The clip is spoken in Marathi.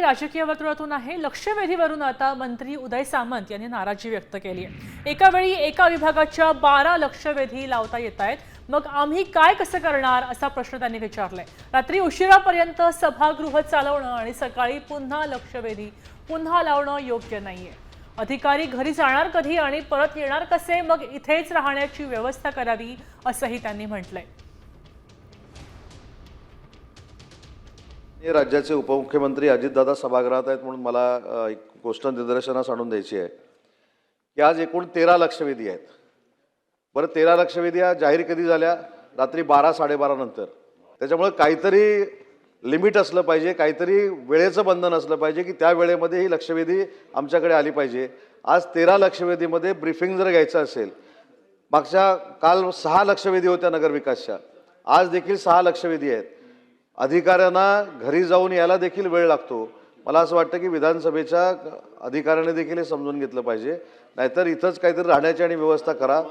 बातमी राजकीय वर्तुळातून आहे. लक्षवेधीवरून आता मंत्री उदय सामंत यांनी नाराजी व्यक्त केली आहे. एका वेळी एका विभागाच्या बारा लक्षवेधी लावता येत आहेत. मग आम्ही काय कसं करणार असा प्रश्न त्यांनी विचारलाय. रात्री उशिरापर्यंत सभागृह चालवणं आणि सकाळी पुन्हा लक्षवेधी पुन्हा लावणं योग्य नाहीये. अधिकारी घरी जाणार कधी आणि परत येणार कसे? मग इथेच राहण्याची व्यवस्था करावी असंही त्यांनी म्हटलंय. राज्याचे उपमुख्यमंत्री अजितदादा सभागृहात आहेत म्हणून मला एक गोष्ट निदर्शनास आणून द्यायची आहे की आज एकूण तेरा लक्षवेधी आहेत. बरं तेरा लक्षवेधी या जाहीर कधी झाल्या? रात्री बारा साडेबारा नंतर. त्याच्यामुळे काहीतरी लिमिट असलं पाहिजे काहीतरी वेळेचं बंधन असलं पाहिजे की त्या वेळेमध्ये ही लक्षवेधी आमच्याकडे आली पाहिजे. आज तेरा लक्षवेधीमध्ये ब्रीफिंग जर घ्यायचं असेल मागच्या काल सहा लक्षवेधी होत्या नगरविकासच्या. आज देखील सहा लक्षवेधी आहेत. अधिकाऱ्यांना घरी जाऊन यायला देखील वेळ लागतो. मला असं वाटतं की विधानसभेच्या अधिकाऱ्याने देखील हे समजून घेतलं पाहिजे. नाहीतर इथंच काहीतरी राहण्याची आणि व्यवस्था करा.